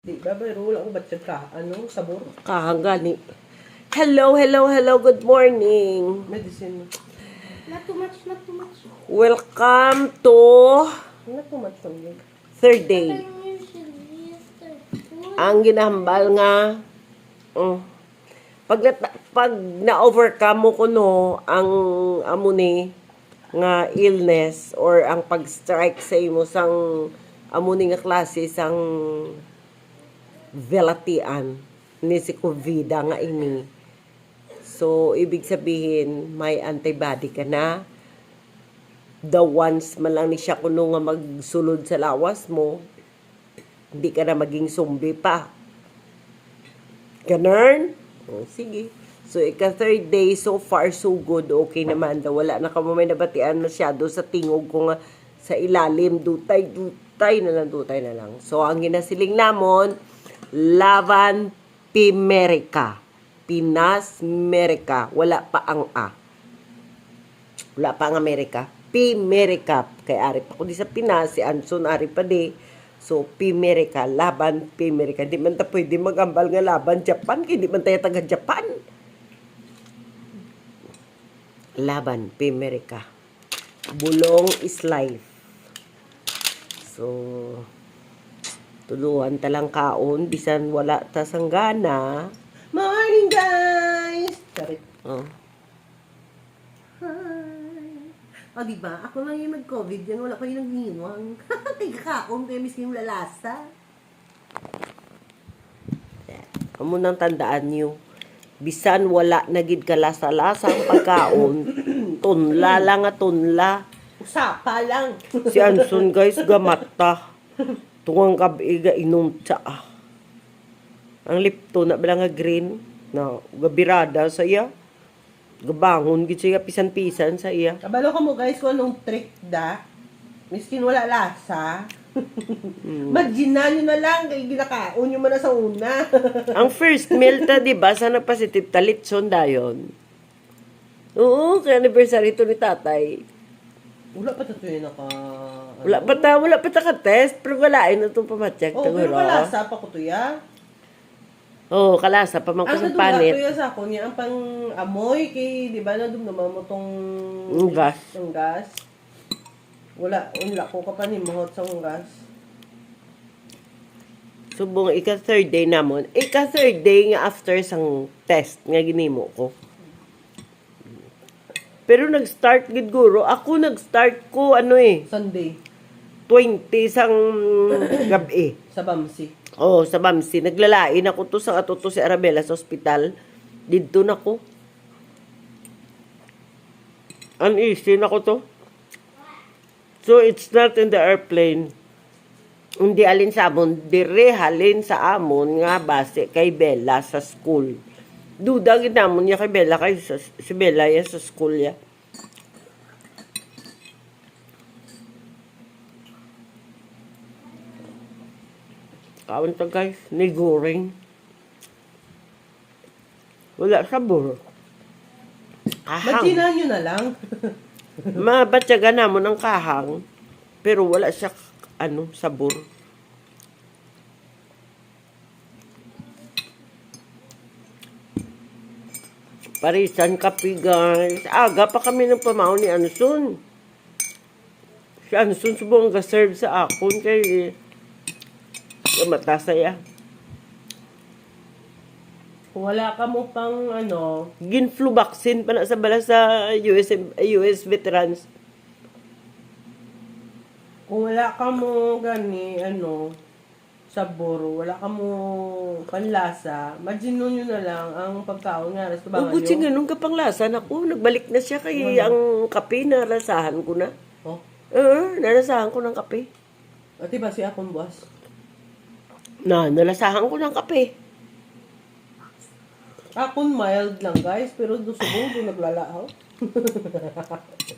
Di ba, pero wala ko ba't ka, ano, sabor? Kahangani. Hello, hello, hello. Good morning. Medicine. Not too much, not too much. Welcome to Not too much from you. third day. Ang ginahambal nga, mm, pag, na, pag na-overcome mo kuno ang amo ni nga illness or ang pag-strike sa imo sang amo ni nga klase sang velatian ni si COVID nga ini. So, ibig sabihin, may antibody ka na. The ones man lang ni siya kuno nga magsulod sa lawas mo, hindi ka na maging zombie pa. Ganun? O, sige. So, ika third day, so far, so good. Okay naman daw. Wala na ka mo may nabatian masyado sa tingog ko nga sa ilalim. Dutay, dutay na lang, dutay na lang. So, ang ginasiling namon, Lavan Pimerica. Pinas Merica. Wala pa ang A. Wala pa ang Amerika. Pimerica. Kay ari pa ko di sa Pinas, si Anson ari pa di. So, Pimerica, laban Pimerica. Di man ta pwede magambal nga laban Japan, kaya di man tayo taga Japan. Laban Pimerica. Bulong is life. So, tuluan talang kaon, bisan wala ta sanggana. Morning, guys! Charit. Oh. Hi! O, di ba? Ako lang yung nag-COVID yan. Wala ko yung nagniwang. Kaya kakakong kayo miskin yung lalasa. Amo nang tandaan niyo. Bisan wala na gid kalasa-lasa ang pagkaon. tunla lang nga tunla. Usapa lang. Si Anson guys gamata. Tungang gabi ga inom tsa. Ang lipto na bala nga green na gabirada sa iya. Gabangon gid siya pisan-pisan sa iya. Kabalo ka mo, guys, kung anong trick da. Miskin wala lasa. Magina nyo na lang. Kaya ginakaon nyo man na sa una. Ang first meal ta, di ba, sa nagpositive talitson dayon. Oo, kaya anniversary to ni tatay. wala pa tatuloy naka... Wala pa ta, wala pa ta ka-test, pero wala na itong pamatyak. Oh, pero malasa pa ko to ya. Oo, oh, kalasa, pamangkos Ang panit. ya sa ako niya, ang pang amoy kay, di ba, nadumdaman mo tong... Ang gas. Ang gas. Wala, wala ko ka pa ni mahot sa gas. Subong, ika third day namon. Ika third day nga after sang test nga ginimo ko. Pero nag-start gid guro. Ako nag-start ko ano eh, Sunday, 20 sang gabi. sa Bamsi. Oh, sa Bamsi. Naglalain ako to sa ato to si Arabella sa ospital. Dito na ko. Uneasy na ko to. So, it's not in the airplane. Hindi alin sa amon, dire halin sa amon nga base kay Bella sa school. Duda gid namon niya kay Bella kay sa, si Bella ya sa school ya. Kaon to guys, ni goreng. Wala sabor. Kahang. Magina nyo na lang. Mabatyaga namon ang kahang, pero wala siya ano, sabor. Parisan kape guys. Aga pa kami ng pamaw ni Anson. Si Anson subong ga-serve sa akon kay mata saya. Kung wala ka mo pang ano, Gin-flu vaccine pa na sa bala sa US, US veterans. kung wala ka mo gani, ano, sabor, wala ka mo panlasa, magino nyo na lang ang pagkaon nga, ras O kabangan buti nyo. ganun ka pang lasa. Naku, nagbalik na siya kay ang kape na rasahan ko na. Oh, Oo, narasahan ko ng kape. ati ba si akong boss? Na, nalasahan ko ng kape. Akon mild lang guys, pero doon subong doon naglalahaw.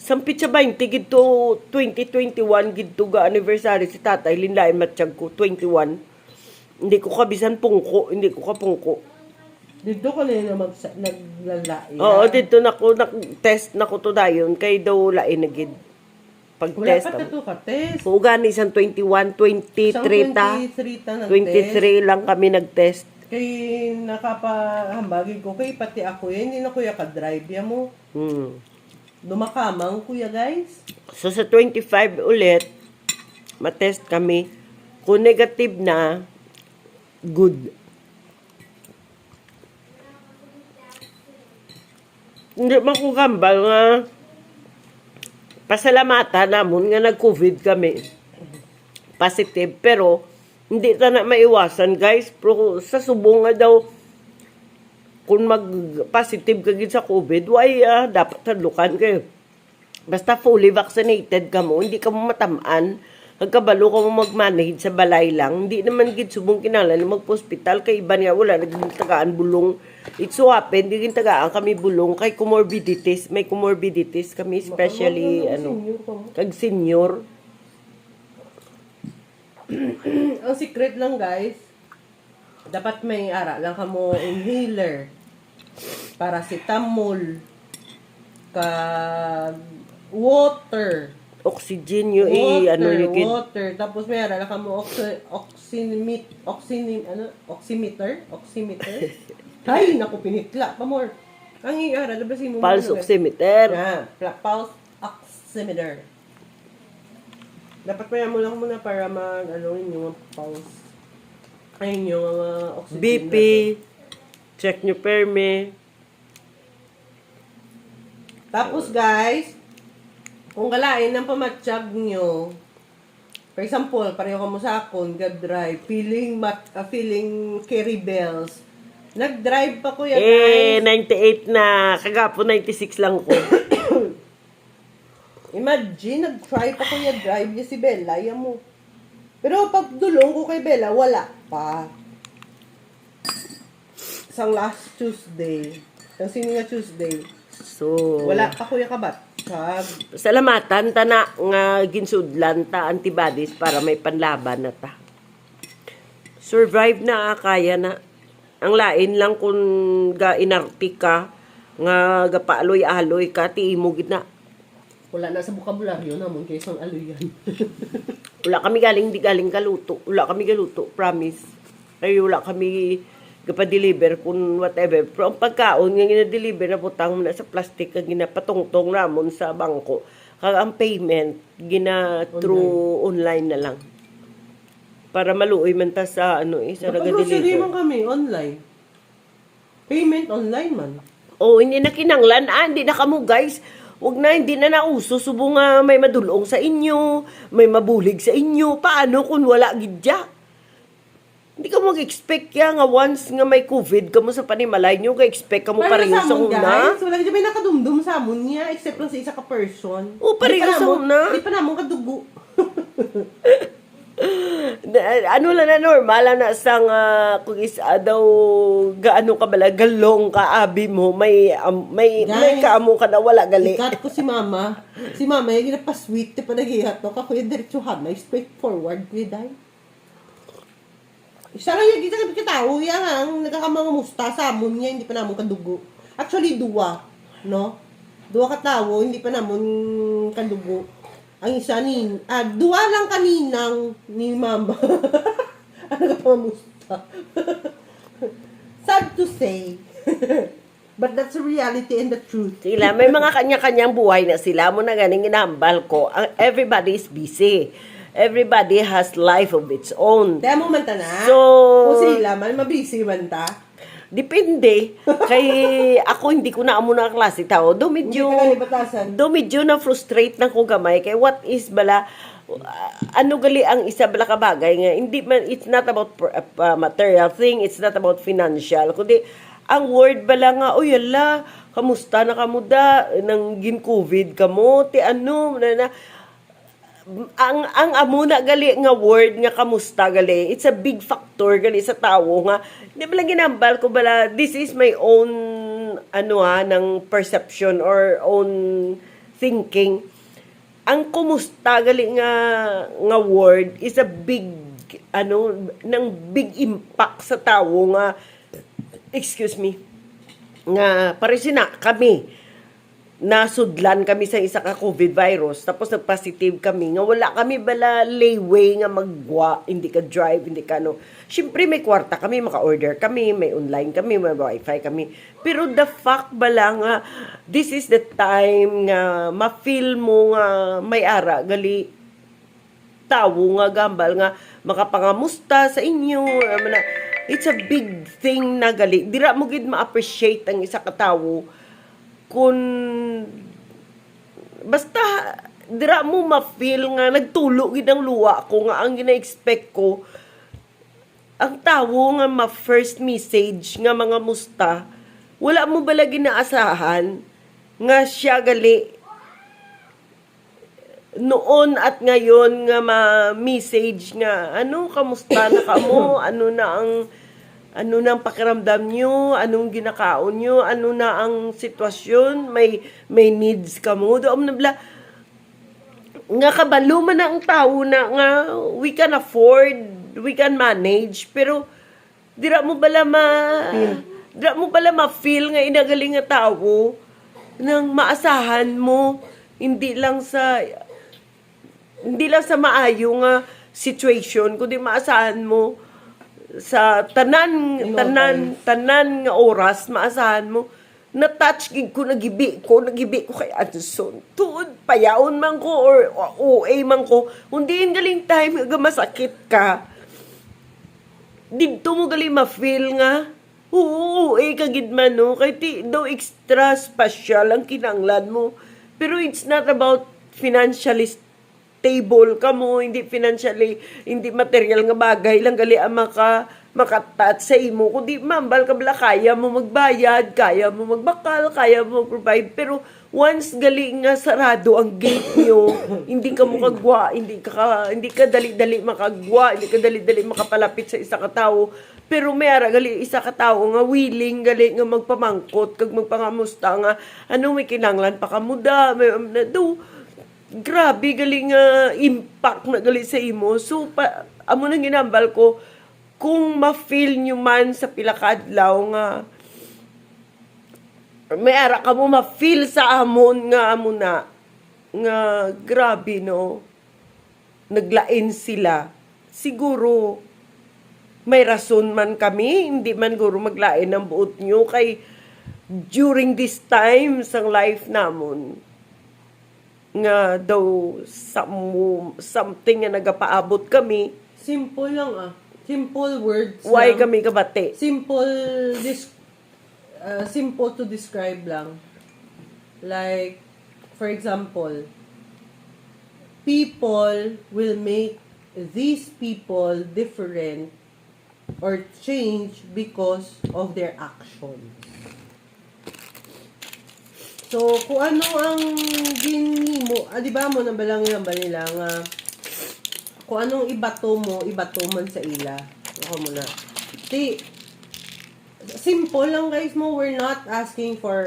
Sampit sa 20, gito 2021, gito ga anniversary si tatay, linlain matsyag ko, 21. Hindi ko kabisan pungko, hindi ko kapungko. Dito ko na mag naglalaya. Oo, dito na ko, nag-test na ko to dayon, kay daw lain na gid. Pag Wala pa tato ka test. Kung gani isang 21, 23 ta. 23 ta ng test. 23 lang kami nag-test. Kay nakapahambagin ko kay pati ako eh, hindi na kuya ka-drive ya mo. Hmm. Dumakamang kuya guys. So sa 25 ulit, matest kami. Kung negative na, good. Hindi man ko kambal nga pasalamatan namon nga nag-COVID kami. Positive. Pero, hindi ta na maiwasan, guys. Pero sa subong nga daw, kung mag-positive ka sa COVID, why ah, dapat talukan kayo. Basta fully vaccinated ka mo, hindi ka mo matamaan. Pagkabalo ka mo mag-manage sa balay lang, hindi naman gid subong kinala na mag-hospital kay iba niya wala naging tagaan bulong. It so happen, di tagaan kami bulong kay comorbidities, may comorbidities kami especially ano, ka mo. kag senior. Ang secret lang guys, dapat may ara lang ka mo inhaler. Paracetamol. Kag water. Oxygen yung i water, ano yung kid. water. Tapos may ara lang ka mo oxy, oxymit, oxynim, ano, oximeter? Oximeter? Ay, naku, pinitla pa more. Ang i-ara, labasin mo. Pulse oximeter. Yeah, pla- pulse oximeter. Dapat pa mo lang muna para mag ano yung pulse. Ayun yung mga oxygen. BP, check nyo perme. Tapos guys, kung kalain ng pamatsyag nyo, for example, pareho ka mo sa akon, God-drive, feeling, mat, uh, feeling carry bells, nag-drive pa kuya Eh, guys. 98 na. Kagapo, 96 lang ko. Imagine, nag-try pa kuya drive niya si Bella, yan mo. Pero pag dulong ko kay Bella, wala pa. Isang last Tuesday. Sino nga Tuesday. So, Wala pa kuya kabat. Sag. salamatan ta na nga ginsudlan ta antibodies para may panlaban na ta. Survive na kaya na. Ang lain lang kung ga inarti ka nga gapaaloy-aloy ka ti imo gid na. Wala na sa bukabularyo namon kay isang aluyan. Wala kami galing di galing kaluto. Wala kami galuto, promise. Ay wala kami gapa-deliver kung whatever. Pero ang pagkaon nga gina-deliver na butang na sa plastic nga ginapatungtong ramon sa bangko. Kag ang payment gina through online na lang. Para maluoy man ta sa ano eh, sa naga-deliver. man kami online. Payment online man. Oh, hindi na kinanglan. Ah, hindi na kamo guys. Wag na, hindi na nauso. Subo nga may madulong sa inyo, may mabulig sa inyo. Paano kung wala gidya? Hindi ka mag-expect ya nga once nga may COVID ka mo sa panimalay nyo, ka-expect ka mo pareho sa amon, una. guys. Wala ka may nakadumdum sa amon niya except lang sa isa ka person. Oh, pareho sa una. Di pa namon kadugo. Ano lang na normal na sa nga kung isa daw gaano ka bala galong ka abi mo may am- may may Guys, kaamo ka na wala gali. Ikat ko si mama. Si mama, yung ginapasweet, di pa naghihat no? Kakuya diretsuhan na, straightforward, kuya day. Isa lang yung kita kitao, yan ang nagkakamang musta sa amon niya, hindi pa namon kadugo. Actually, duwa, no? Duwa ka tao, hindi pa namon kadugo. Ang isa ni, ah, duwa lang kaninang ni mama. ano ka pa musta? Sad to say. But that's the reality and the truth. Sila, may mga kanya-kanyang buhay na sila. Mo na ganing inambal ko. Ang- Everybody is busy. Everybody has life of its own. Kaya mo man ta na. So- Kung sila man, mabisi man ta. Depende. Kay ako hindi ko na amo na klase tao. Do medyo do medyo na frustrate na ko gamay kay what is bala uh, ano gali ang isa bala ka bagay nga hindi man it's not about uh, material thing, it's not about financial kundi ang word bala nga oy kamusta na kamuda nang gin covid kamo ti ano na, na ang ang amo na gali nga word nga kamusta gali it's a big factor gali sa tawo nga di ba ginambal ko bala this is my own ano ha ng perception or own thinking. Ang kumusta gali nga nga word is a big ano ng big impact sa tawo nga excuse me nga paresina kami nasudlan kami sa isa ka COVID virus tapos nagpositive kami nga wala kami bala layway nga magwa hindi ka drive hindi ka ano. Syempre may kwarta kami maka-order kami may online kami may wifi kami. Pero the fact bala nga this is the time nga ma-feel mo nga may ara gali tawo nga gambal nga makapangamusta sa inyo it's a big thing na gali. Dira mo gid ma-appreciate ang isa ka tawo kung basta dira mo ma-feel nga nagtulo gid ang luwa ko nga ang gina-expect ko ang tawo nga ma first message nga mga musta wala mo bala ginaasahan nga siya gali noon at ngayon nga ma-message nga ano kamusta na kamo ano na ang ano na ang pakiramdam nyo? Anong ginakaon nyo? Ano na ang sitwasyon? May may needs ka mo? Doon na bla nga kabalo man na ang tao na nga we can afford we can manage pero dira mo bala ma dira mo bala ma feel nga inagaling nga tao nang maasahan mo. Hindi lang sa hindi lang sa maayo nga situation kundi maasahan mo sa tanan tanan tanan nga oras maasahan mo na touch gid ko nagibi ko nagibi ko kay Anderson tuod payaon man ko or OA man ko. Hindi galing time nga masakit ka. Dito mo gali ma-feel nga oo eh kagid man no? Kay ti daw extra special ang kinanglan mo. Pero it's not about financially stable ka mo hindi financially hindi material nga bagay lang gali ang maka makatat sa imo. Kundi mambal ka bala kaya mo magbayad kaya mo magbakal kaya mo provide pero once gali nga sarado ang gate nyo hindi ka mo kagwa hindi ka, hindi ka dali-dali makagwa hindi ka dali-dali makapalapit sa isa ka tao. Pero may ara gali isa ka tao nga willing gali nga magpamangkot kag magpangamusta nga ano may kinanglan pa kamuda may na do grabe gali nga impact na gali sa imo. So pa, amo nang ginambal ko kung ma-feel nyo man sa pila ka adlaw nga may ara ka mo ma-feel sa amon nga amo na nga grabe no? Naglain sila. Siguro may rason man kami hindi man guro maglain ng buot nyo kay during this time sa life namon nga daw some, something nga nagapaabot kami Simple lang ah. Simple words why lang. kami kabate Simple dis uh, simple to describe lang. Like for example, people will make these people different or change because of their actions. So, kung ano ang ginimo, ah, di ba mo na balang yung nila nga, kung anong ibato mo, ibato man sa ila. Ako muna. Di, simple lang guys mo, we're not asking for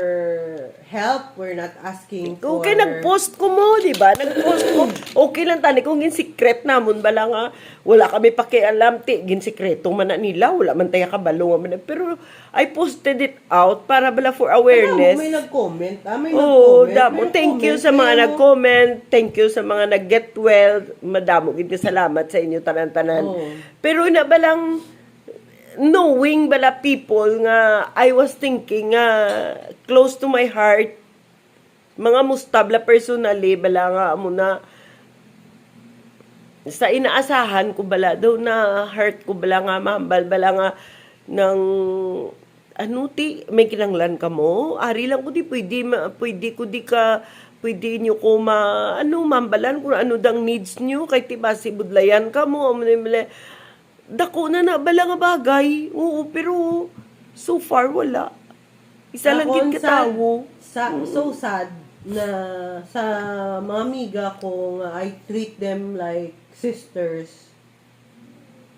help, we're not asking for... Okay, nag-post ko mo, di ba? Nag-post ko. Okay lang tani kung gin-secret namon bala nga wala kami pakialam ti gin-sekreto man na nila, wala man tayo kabalo man. Pero I posted it out para bala for awareness. May nag-comment, ah, may Oo, nag-comment. damo. Thank you sa mga nag-comment. Thank you sa mga nag-get well. Madamo gid salamat sa inyo tanan-tanan. Oo. Pero na balang knowing bala people nga I was thinking nga close to my heart mga mustabla personally bala nga amo na sa inaasahan ko bala daw na heart ko bala nga mahambal bala nga ng ano ti may kinanglan ka mo? Ari lang ko di pwede ma, pwede ko di ka pwede nyo ko ma ano mambalan kung ano dang needs nyo kay ti basi budlayan ka mo dako na na bala nga bagay oo pero so far wala isa lang gid katawo Sa, so sad na sa mga amiga ko nga I treat them like sisters.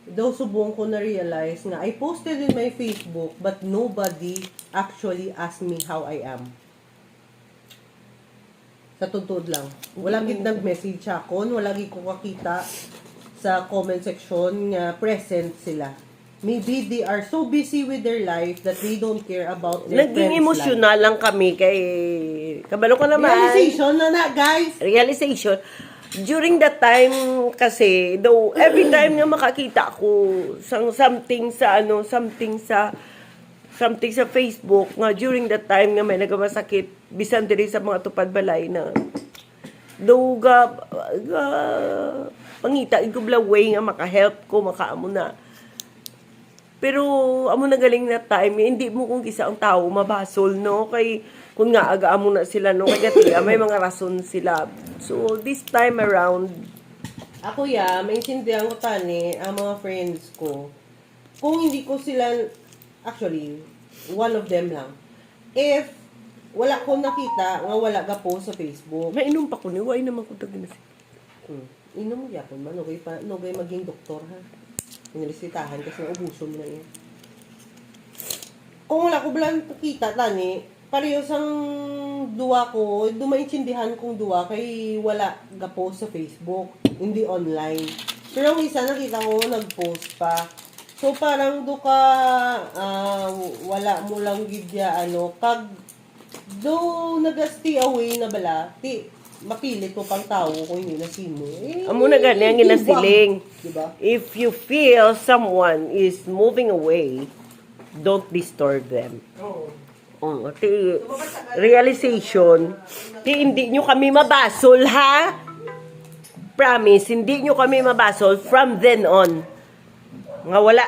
Daw subong ko na realize nga I posted in my Facebook but nobody actually asked me how I am. Sa tugtod lang. Wala gid nag-message ako, wala gid ko kakita sa comment section nga present sila. maybe they are so busy with their life that they don't care about their Naging friends' emosyonal lang kami kay... Kabalo ka life. naman. Realization na na, guys. realization, during that time kasi, though every time nga makakita ako sang something sa ano, something sa something sa Facebook nga during that time nga may nagamasakit bisan diri sa mga tupad balay na though ga, ga pangita igubla way nga maka-help ko makaamo na pero amo na galing na time, hindi mo kung isa ang tao mabasol, no? Kay kung nga aga amo na sila no kay gati, ah, may mga rason sila. So this time around, Ako ya, maintindihan ko tani ang mga friends ko. Kung hindi ko sila, actually, one of them lang. If wala ko nakita nga wala ka post sa Facebook, mainom pa ko ni why naman ko tagin na Hmm. Inom mo yapon man, nugay pa, nugay maging doktor ha. Universitahan kasi naubuso mo na yan. Kung wala ko bilang kita tani, pareho sang duwa ko, dumaintindihan kong duwa kay wala ga-post sa Facebook, hindi online. Pero ang isa nakita ko nag-post pa. So parang do ka ah, wala mo lang gidya ano kag do nagasti away na bala ti mapilit mo pang tao kung hindi na simo. Eh, Amo na gani ang ginasiling. Diba? If you feel someone is moving away, don't disturb them. Oo. Oh, ti realization, ti hindi nyo kami mabasol ha? Promise, hindi nyo kami mabasol from then on. Nga wala,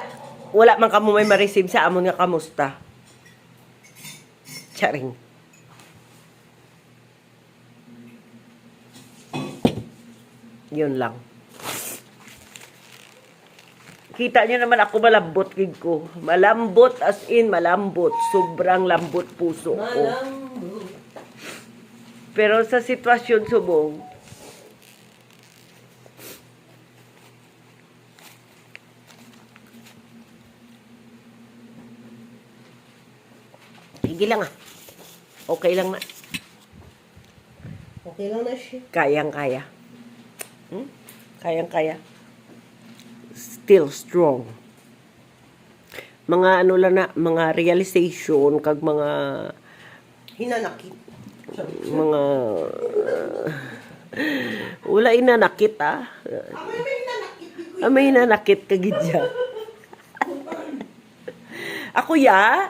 wala man kamo may ma-receive sa amon nga kamusta. Charing. Yun lang. Kita niyo naman ako malambot gid ko. Malambot as in malambot. Sobrang lambot puso ko. Malambo. Pero sa sitwasyon subong, Sige lang ah. Okay lang na. Okay lang na siya. Kayang-kaya. Hmm? Kayang-kaya. Still strong. Mga ano lang na, mga realization, kag mga Hinanakit. mga wala inanakit ah. Ako yung may hinanakit. Ah, ka gidya. Ako ya,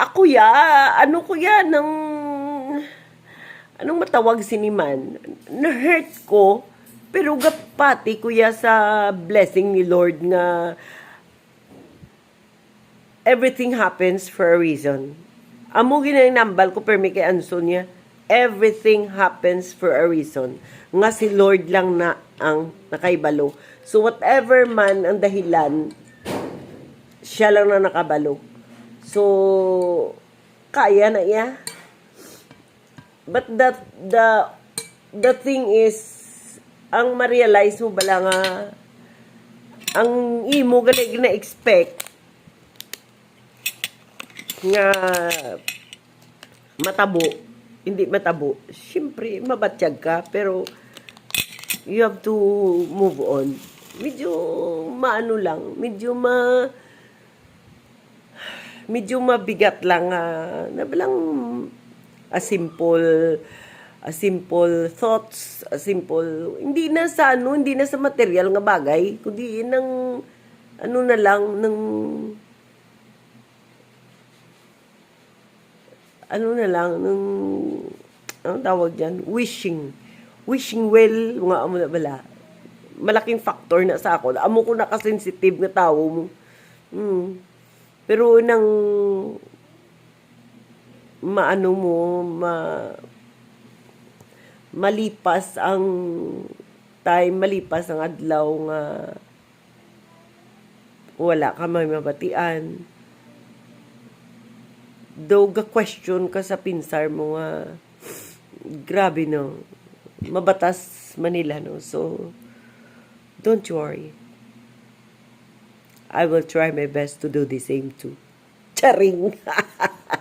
ako ya, ano ko ya ng anong matawag siniman? Na-hurt ko, pero gapati ko ya sa blessing ni Lord nga everything happens for a reason. Amo ginanambal ko permi kay Ansonia, everything happens for a reason. Nga si Lord lang na ang nakaibalo. So whatever man ang dahilan, siya lang na nakabalo. So, kaya na iya. But that, the, the thing is, ang ma-realize mo bala nga, ang imo gali na-expect, nga matabo, hindi matabo. Siyempre, mabatsyag ka, pero you have to move on. Medyo maano lang, medyo ma medyo mabigat lang ah, na bilang a simple a simple thoughts, a simple hindi na sa ano, hindi na sa material nga bagay, kundi ng ano na lang ng ano na lang ng anong tawag diyan wishing. Wishing well nga amo na bala. Malaking factor na sa ako. Amo ko nakasensitive nga tao mo. Mm. pero nang maano mo ma malipas ang time malipas ang adlaw nga wala ka may mabatian. Though ga question ka sa pinsar mo nga grabe no mabatas Manila no. So don't worry. I will try my best to do the same too. Charing